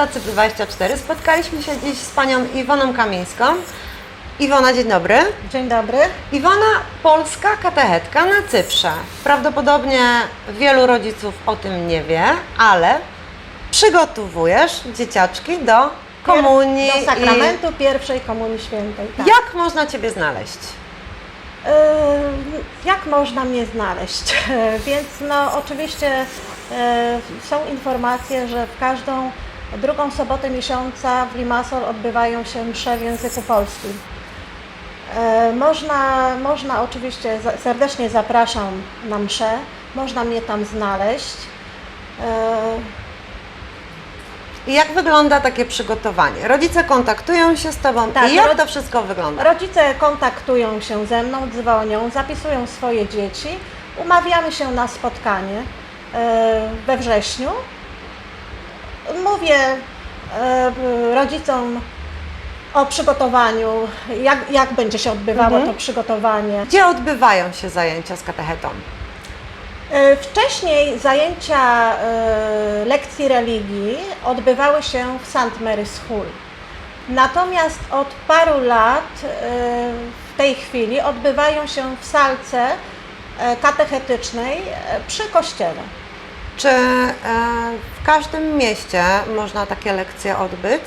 lata Cypr 24. Spotkaliśmy się dziś z panią Iwoną Kamińską. Iwona, dzień dobry. Dzień dobry. Iwona, polska katechetka na Cyprze. Prawdopodobnie wielu rodziców o tym nie wie, ale przygotowujesz dzieciaczki do komunii. Do sakramentu pierwszej komunii świętej. I Tak. jak można Ciebie znaleźć? Yy, jak można mnie znaleźć? Więc no oczywiście yy, są informacje, że w każdą drugą sobotę miesiąca w Limassol odbywają się msze w języku polskim. Yy, Można, można oczywiście, serdecznie zapraszam na mszę, można mnie tam znaleźć. Yy, I jak wygląda takie przygotowanie? Rodzice kontaktują się z Tobą Tak, i jak to wszystko wygląda? Rodzice kontaktują się ze mną, dzwonią, zapisują swoje dzieci. Umawiamy się na spotkanie e, we wrześniu. Mówię e, rodzicom o przygotowaniu, jak, jak będzie się odbywało Mhm. to przygotowanie. Gdzie odbywają się zajęcia z katechetą? E, Wcześniej zajęcia e, lekcji religii odbywały się w St. Mary's Hall. Natomiast od paru lat w tej chwili odbywają się w salce katechetycznej przy kościele. Czy e, w każdym mieście można takie lekcje odbyć?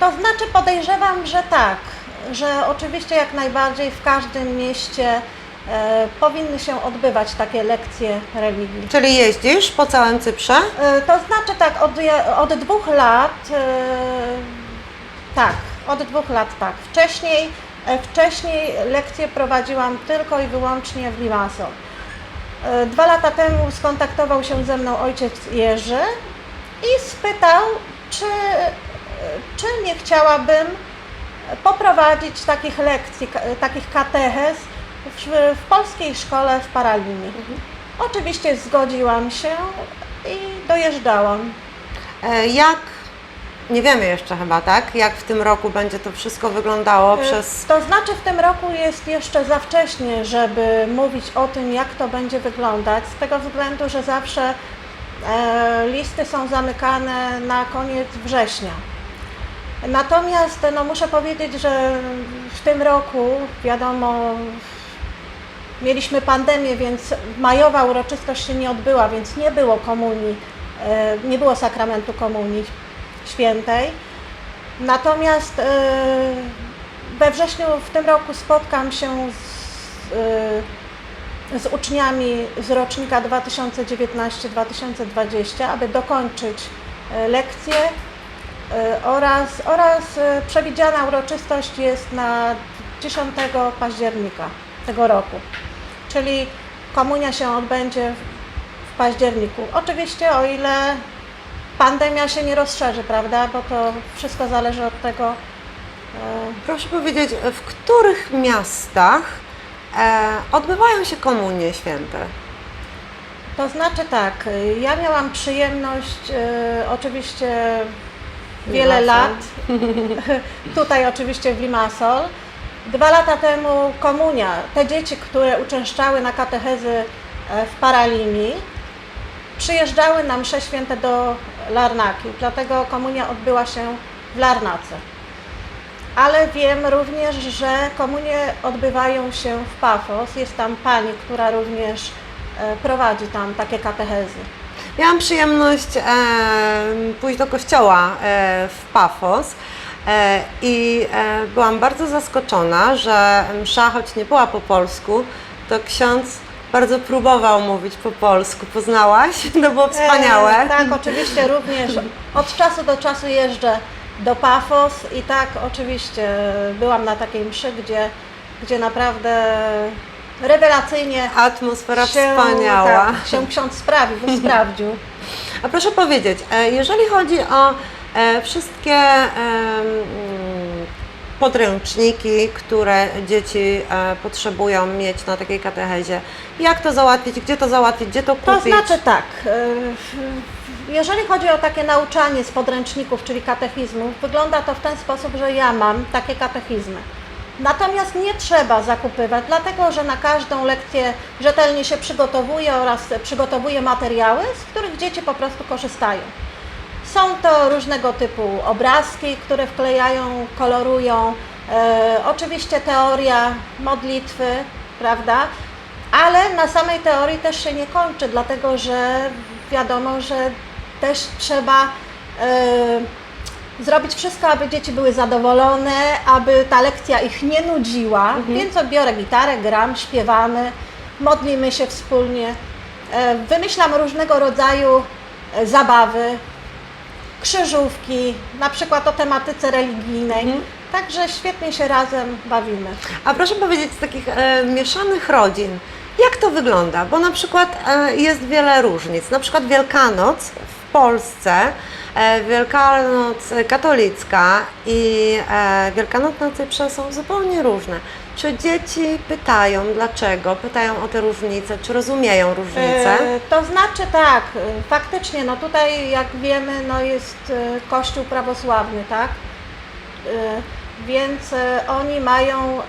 To znaczy podejrzewam, że tak, że oczywiście jak najbardziej w każdym mieście e, powinny się odbywać takie lekcje religii. Czyli jeździsz po całym Cyprze? E, To znaczy tak, od, od dwóch lat, e, tak, od dwóch lat tak. Wcześniej, e, wcześniej lekcje prowadziłam tylko i wyłącznie w Limassol. E, Dwa lata temu skontaktował się ze mną ojciec Jerzy i spytał, czy, e, czy nie chciałabym poprowadzić takich lekcji, ka- takich katechez w, w polskiej szkole w Paralimie. Oczywiście zgodziłam się i dojeżdżałam. E, Jak, nie wiemy jeszcze chyba, tak? Jak w tym roku będzie to wszystko wyglądało przez... To znaczy w tym roku jest jeszcze za wcześnie, żeby mówić o tym, jak to będzie wyglądać, z tego względu, że zawsze e, listy są zamykane na koniec września. Natomiast no, muszę powiedzieć, że w tym roku, wiadomo, mieliśmy pandemię, więc majowa uroczystość się nie odbyła, więc nie było komunii, e, nie było sakramentu komunii świętej. Natomiast e, we wrześniu w tym roku spotkam się z, e, z uczniami z rocznika 2019-2020, aby dokończyć e, lekcje oraz, oraz przewidziana uroczystość jest na 10 października tego roku. Czyli komunia się odbędzie w październiku. Oczywiście o ile pandemia się nie rozszerzy, prawda? Bo to wszystko zależy od tego, e, Proszę powiedzieć, w których miastach e, odbywają się komunie święte? To znaczy tak, ja miałam przyjemność y, oczywiście wiele Limassol. lat, tutaj oczywiście w Limassol. Dwa lata temu komunia, te dzieci, które uczęszczały na katechezy e, w Paralimi, przyjeżdżały na msze święte do Larnaki, dlatego komunia odbyła się w Larnace. Ale wiem również, że komunie odbywają się w Pafos. Jest tam pani, która również e, prowadzi tam takie katechezy. Miałam przyjemność e, pójść do kościoła e, w Pafos i byłam bardzo zaskoczona, że msza, choć nie była po polsku, to ksiądz bardzo próbował mówić po polsku. Poznałaś? To było wspaniałe. E, tak, oczywiście również od czasu do czasu jeżdżę do Pafos i tak oczywiście byłam na takiej mszy, gdzie, gdzie naprawdę rewelacyjnie Atmosfera się, wspaniała. Tak, się ksiądz sprawił, sprawdził. A proszę powiedzieć, e, jeżeli chodzi o e, wszystkie podręczniki, które dzieci e, potrzebują mieć na takiej katechezie, jak to załatwić, gdzie to załatwić, gdzie to To kupić? znaczy tak, e, jeżeli chodzi o takie nauczanie z podręczników, czyli katechizmów, wygląda to w ten sposób, że ja mam takie katechizmy. Natomiast nie trzeba zakupywać, dlatego że na każdą lekcję rzetelnie się przygotowuje oraz przygotowuje materiały, z których dzieci po prostu korzystają. Są to różnego typu obrazki, które wklejają, kolorują. E, oczywiście teoria modlitwy, prawda? Ale na samej teorii też się nie kończy, dlatego że wiadomo, że też trzeba e, zrobić wszystko, aby dzieci były zadowolone, aby ta lekcja ich nie nudziła. Więc biorę gitarę, gram, śpiewamy, modlimy się wspólnie. E, Wymyślam różnego rodzaju e, zabawy, krzyżówki, na przykład o tematyce religijnej. Także świetnie się razem bawimy. A proszę powiedzieć, z takich e, mieszanych rodzin, jak to wygląda? Bo na przykład e, jest wiele różnic. Na przykład Wielkanoc w Polsce, e, Wielkanoc katolicka i e, Wielkanoc na Cyprze są zupełnie różne. Czy dzieci pytają dlaczego? Pytają o te różnice, czy rozumieją różnice? E, To znaczy tak, e, faktycznie, no tutaj jak wiemy, no jest e, Kościół prawosławny, tak? E, Więc e, oni mają e,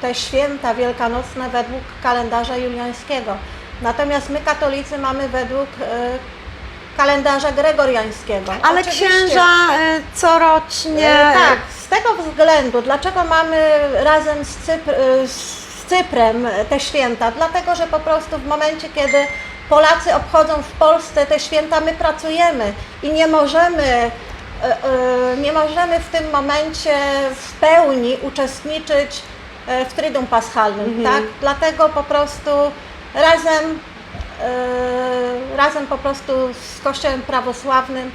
te święta wielkanocne według kalendarza juliańskiego. Natomiast my katolicy mamy według e, kalendarza gregoriańskiego. Ale Oczywiście- księża e, corocznie. E, Tak, z tego względu, dlaczego mamy razem z, Cypr, e, z Cyprem te święta? Dlatego, że po prostu w momencie, kiedy Polacy obchodzą w Polsce te święta, my pracujemy i nie możemy, e, e, nie możemy w tym momencie w pełni uczestniczyć w Triduum Paschalnym, tak? Dlatego po prostu razem razem po prostu z Kościołem prawosławnym.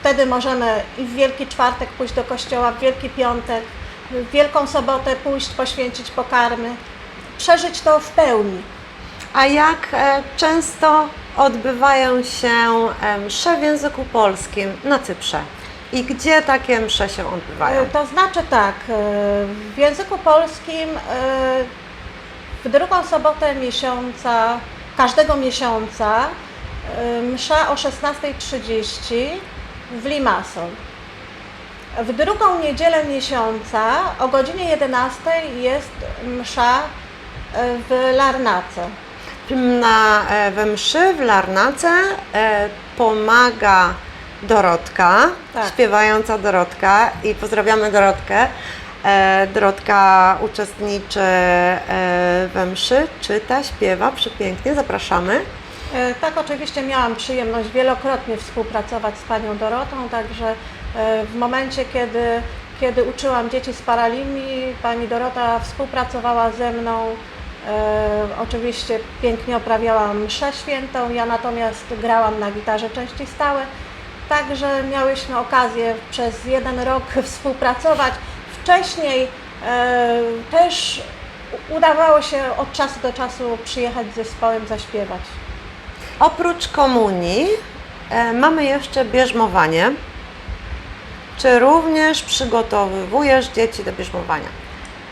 Wtedy możemy i w Wielki Czwartek pójść do kościoła, w Wielki Piątek, w Wielką Sobotę pójść, poświęcić pokarmy, przeżyć to w pełni. A jak e, często odbywają się e, msze w języku polskim na Cyprze? I gdzie takie msze się odbywają? E, To znaczy tak, w języku polskim w drugą sobotę miesiąca, każdego miesiąca msza o 16.30 w Limassol. W drugą niedzielę miesiąca o godzinie 11 jest msza e, w Larnace. Na, e, we mszy w Larnace e, pomaga Dorotka, Tak. śpiewająca Dorotka i pozdrawiamy Dorotkę. Dorotka uczestniczy we mszy, czyta, śpiewa przepięknie, zapraszamy. E, Tak, oczywiście miałam przyjemność wielokrotnie współpracować z panią Dorotą, także e, w momencie, kiedy, kiedy uczyłam dzieci z paralimii, pani Dorota współpracowała ze mną. E, oczywiście pięknie oprawiałam mszę świętą, ja natomiast grałam na gitarze części stałe, także miałyśmy okazję przez jeden rok współpracować. Wcześniej też udawało się od czasu do czasu przyjechać z zespołem zaśpiewać. Oprócz komunii e, mamy jeszcze bierzmowanie. Czy również przygotowujesz dzieci do bierzmowania?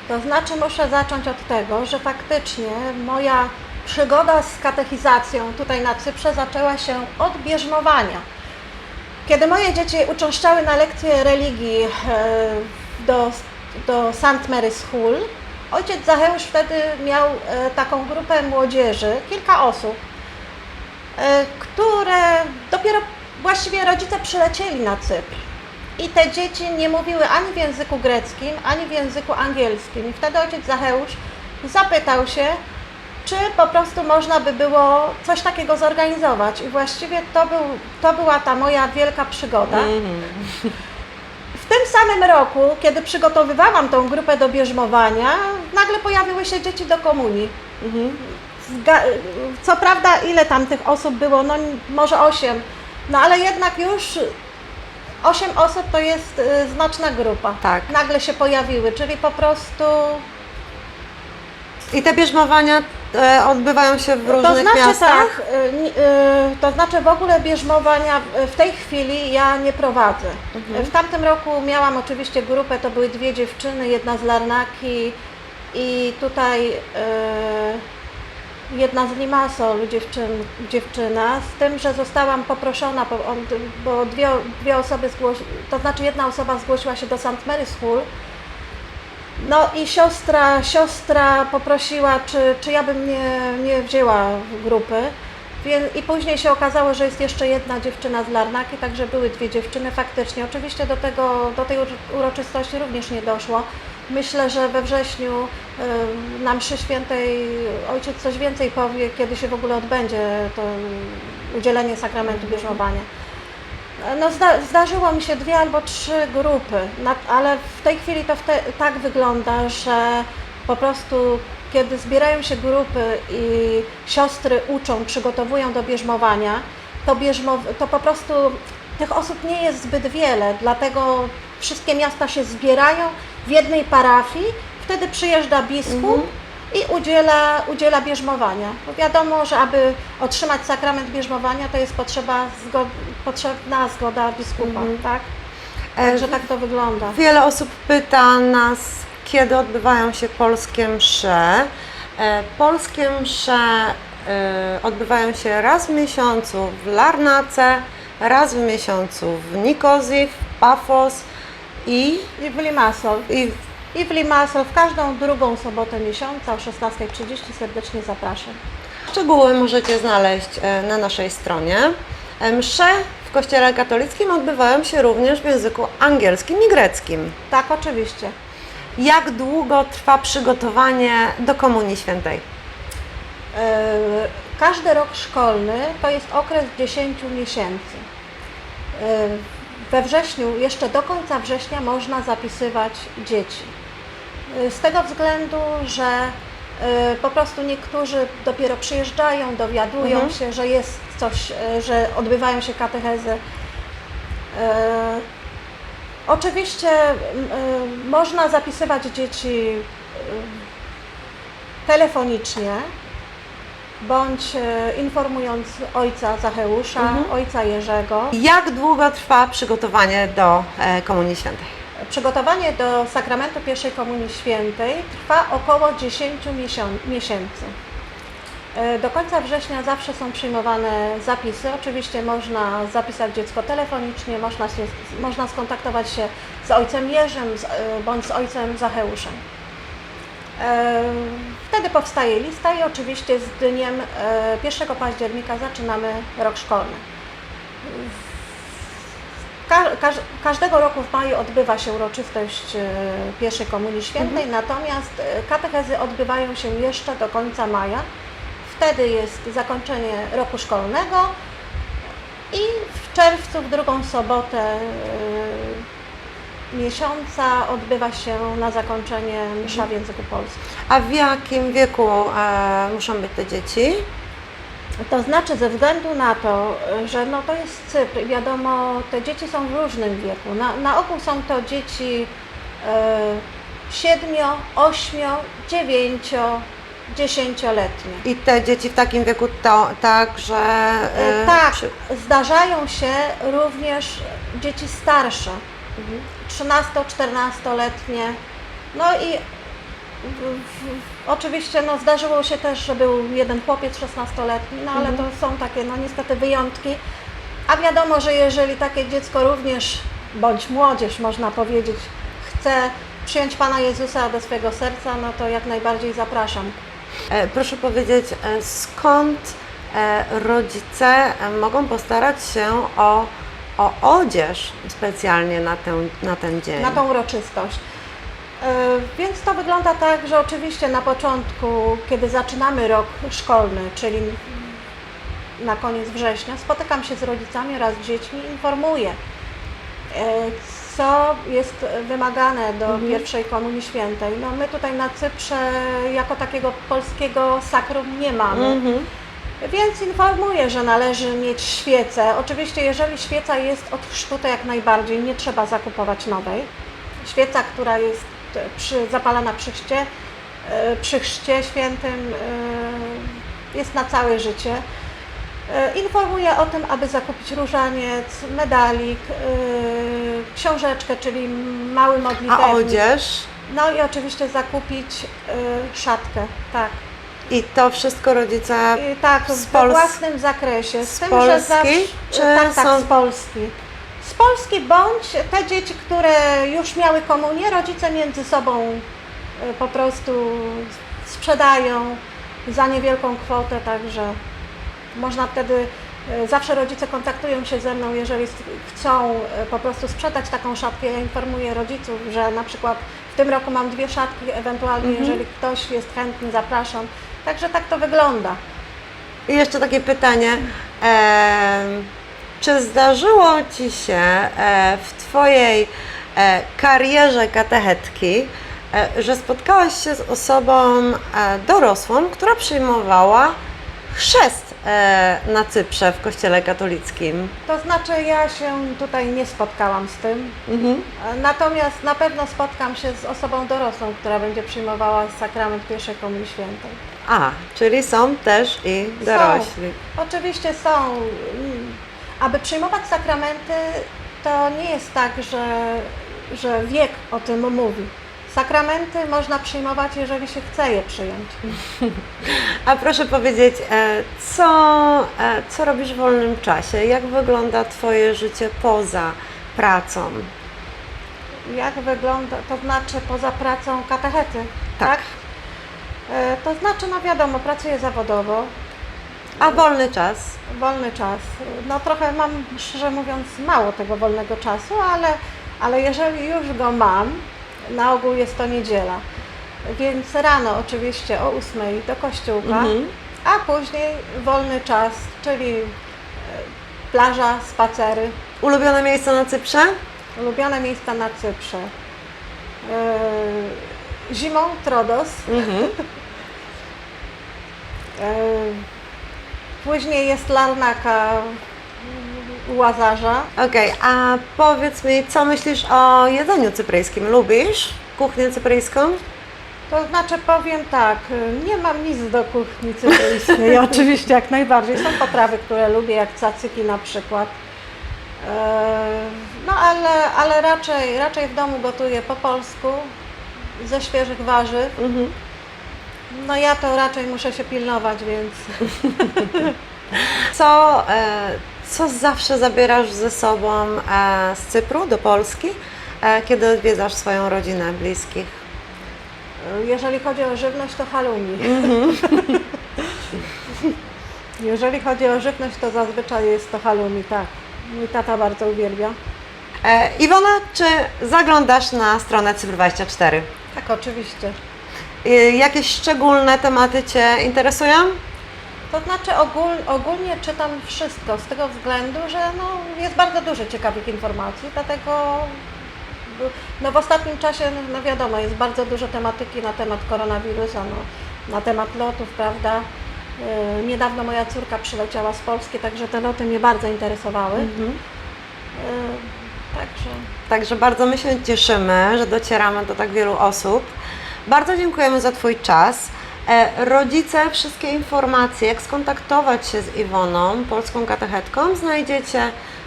To znaczy muszę zacząć od tego, że faktycznie moja przygoda z katechizacją tutaj na Cyprze zaczęła się od bierzmowania. Kiedy moje dzieci uczęszczały na lekcje religii e, do, do St. Mary's School, ojciec Zacheusz wtedy miał e, taką grupę młodzieży, kilka osób, które dopiero właściwie rodzice przylecieli na Cypr. I te dzieci nie mówiły ani w języku greckim, ani w języku angielskim. I wtedy ojciec Zacheusz zapytał się, czy po prostu można by było coś takiego zorganizować. I właściwie to, był, to była ta moja wielka przygoda. W tym samym roku, kiedy przygotowywałam tą grupę do bierzmowania, nagle pojawiły się dzieci do komunii. Zga- Co prawda, ile tam tych osób było? No może osiem. No ale jednak już osiem osób to jest y, znaczna grupa. Tak. Nagle się pojawiły, czyli po prostu I te bierzmowania e, odbywają się w różnych to znaczy miastach? tak, y, ni- y, to znaczy w ogóle bierzmowania w- tej chwili ja nie prowadzę. W tamtym roku miałam oczywiście grupę, to były dwie dziewczyny, jedna z Larnaki i tutaj y, jedna z Limassol dziewczyn, dziewczyna, z tym, że zostałam poproszona, bo, dwie, dwie osoby zgłosiły, to znaczy jedna osoba zgłosiła się do St. Mary's School, no i siostra, siostra poprosiła, czy, czy ja bym nie, nie wzięła grupy, I później się okazało, że jest jeszcze jedna dziewczyna z Larnaki, także były dwie dziewczyny faktycznie. Oczywiście do, tego, do tej uro- uroczystości również nie doszło. Myślę, że we wrześniu na mszy świętej ojciec coś więcej powie, kiedy się w ogóle odbędzie to udzielenie sakramentu bierzmowania. No, zda, zdarzyło mi się dwie albo trzy grupy, na, ale w tej chwili to wte, tak wygląda, że po prostu kiedy zbierają się grupy i siostry uczą, przygotowują do bierzmowania, to, bierzmo, to po prostu tych osób nie jest zbyt wiele, dlatego wszystkie miasta się zbierają w jednej parafii, wtedy przyjeżdża biskup i udziela, udziela bierzmowania. Bo wiadomo, że aby otrzymać sakrament bierzmowania, to jest potrzeba potrzebna zgoda biskupa, tak? E, Także tak to wygląda. Wiele osób pyta nas, kiedy odbywają się polskie msze. E, Polskie msze e, odbywają się raz w miesiącu w Larnace, raz w miesiącu w Nikozji, w Pafos i, I w Limassol. i I w Limassol w każdą drugą sobotę miesiąca o 16.30 serdecznie zapraszam. szczegóły możecie znaleźć na naszej stronie. E, Msze w Kościele katolickim odbywają się również w języku angielskim i greckim. Tak, oczywiście. Jak długo trwa przygotowanie do Komunii Świętej? E, Każdy rok szkolny to jest okres 10 miesięcy. E, We wrześniu, jeszcze do końca września można zapisywać dzieci. Z tego względu, że po prostu niektórzy dopiero przyjeżdżają, dowiadują Mhm. się, że jest coś, e, że odbywają się katechezy. E, Oczywiście e, można zapisywać dzieci telefonicznie, bądź informując ojca Zacheusza, Mhm. ojca Jerzego. Jak długo trwa przygotowanie do Komunii Świętej? Przygotowanie do sakramentu pierwszej komunii świętej trwa około 10 miesią- miesięcy. E, Do końca września zawsze są przyjmowane zapisy. Oczywiście można zapisać dziecko telefonicznie, można, się, można skontaktować się z ojcem Jerzym z, e, bądź z ojcem Zacheuszem. E, Wtedy powstaje lista i oczywiście z dniem e, 1 października zaczynamy rok szkolny. Ka- każ- każdego roku w maju odbywa się uroczystość pierwszej komunii świętej, natomiast e, katechezy odbywają się jeszcze do końca maja. Wtedy jest zakończenie roku szkolnego i w czerwcu, w drugą sobotę e, miesiąca odbywa się na zakończenie msza w języku polskim. A w jakim wieku e, muszą być te dzieci? To znaczy ze względu na to, że no to jest Cypr wiadomo, te dzieci są w różnym wieku. Na, na ogół są to dzieci e, 7, 8, 9, 10-letnie. I te dzieci w takim wieku to także. E, e, tak, przy- zdarzają się również dzieci starsze, 13-14-letnie. No i w, w, oczywiście no, zdarzyło się też, że był jeden chłopiec 16-letni, no ale to są takie no niestety wyjątki. A wiadomo, że jeżeli takie dziecko również, bądź młodzież można powiedzieć, chce przyjąć Pana Jezusa do swojego serca, no to jak najbardziej zapraszam. E, proszę powiedzieć, e, skąd e, rodzice mogą postarać się o, o odzież specjalnie na, tę, na ten dzień? na tą uroczystość. Więc to wygląda tak, że oczywiście na początku, kiedy zaczynamy rok szkolny, czyli na koniec września, spotykam się z rodzicami oraz z dziećmi informuję, co jest wymagane do pierwszej Komunii Świętej. No my tutaj na Cyprze jako takiego polskiego sakrum nie mamy. Mhm. Więc informuję, że należy mieć świecę. Oczywiście, jeżeli świeca jest od chrztu, to jak najbardziej nie trzeba zakupować nowej. Świeca, która jest e, przy, zapalana przy chrzcie, e, przy chrzcie świętym, e, jest na całe życie. Informuję o tym, aby zakupić różaniec, medalik, książeczkę, czyli mały A modlitewnik. odzież? No i oczywiście zakupić e, szatkę, tak. I to wszystko rodzice. I tak, Z we Pols- własnym zakresie. z tym, Polski, że zawsze, czy tak, tak, są- z Polski. Z Polski bądź te dzieci, które już miały komunię, rodzice między sobą y, po prostu sprzedają za niewielką kwotę, także Można wtedy, zawsze rodzice kontaktują się ze mną, jeżeli chcą e, po prostu sprzedać taką szatkę. Ja informuję rodziców, że na przykład w tym roku mam dwie szatki, ewentualnie jeżeli ktoś jest chętny, zapraszam. Także tak to wygląda. I jeszcze takie pytanie. em, czy zdarzyło Ci się e, w Twojej e, karierze katechetki, e, że spotkałaś się z osobą e, dorosłą, która przyjmowała chrzest e, na Cyprze w kościele katolickim? To znaczy ja się tutaj nie spotkałam z tym, Mhm. E, Natomiast na pewno spotkam się z osobą dorosłą, która będzie przyjmowała sakrament pierwszej komunii świętej. A, czyli są też i dorośli. Oczywiście są. Aby przyjmować sakramenty, to nie jest tak, że, że wiek o tym mówi. Sakramenty można przyjmować, jeżeli się chce je przyjąć. A proszę powiedzieć, e, co, e, co robisz w wolnym czasie? Jak wygląda Twoje życie poza pracą? Jak wygląda, to znaczy poza pracą katechety, Tak. tak? E, To znaczy, no wiadomo, pracuję zawodowo, A wolny czas? wolny czas. No trochę mam, szczerze mówiąc, mało tego wolnego czasu, ale, ale jeżeli już go mam, na ogół jest to niedziela. Więc rano oczywiście o 8 do kościółka, Mhm. a później wolny czas, czyli e, plaża, spacery, Ulubione miejsce na Cyprze? ulubione miejsca na Cyprze. E, Zimą Trodos, Mhm. E, Później jest Larnaka Łazarza. Okej, a powiedz mi, co myślisz o jedzeniu cypryjskim? Lubisz kuchnię cypryjską? To znaczy powiem tak, nie mam nic do kuchni cypryjskiej, oczywiście jak najbardziej. Są potrawy, które lubię, jak cacyki na przykład. E, No ale, ale raczej, raczej w domu gotuję po polsku, ze świeżych warzyw. Mhm. No ja to raczej muszę się pilnować, więc Co, e, co zawsze zabierasz ze sobą e, z Cypru do Polski, e, kiedy odwiedzasz swoją rodzinę, bliskich? jeżeli chodzi o żywność, to halloumi. Jeżeli chodzi o żywność, to zazwyczaj jest to halloumi, tak. Mój tata bardzo uwielbia. E, Iwona, czy zaglądasz na stronę Cyfr24? Tak, oczywiście. E, Jakieś szczególne tematy Cię interesują? To znaczy ogól, ogólnie czytam wszystko z tego względu, że no, jest bardzo dużo ciekawych informacji, dlatego no, w ostatnim czasie, no wiadomo, jest bardzo dużo tematyki na temat koronawirusa, no, na temat lotów, prawda? Yy, niedawno moja córka przyleciała z Polski, także te loty mnie bardzo interesowały. Yy, także Także bardzo my się cieszymy, że docieramy do tak wielu osób. Bardzo dziękujemy za Twój czas. E, Rodzice, wszystkie informacje, jak skontaktować się z Iwoną, polską katechetką, znajdziecie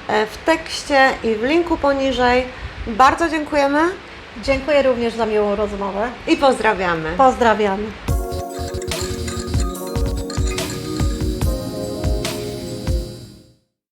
e, w tekście i w linku poniżej. Bardzo dziękujemy dziękuję również za miłą rozmowę. i pozdrawiamy. Pozdrawiamy.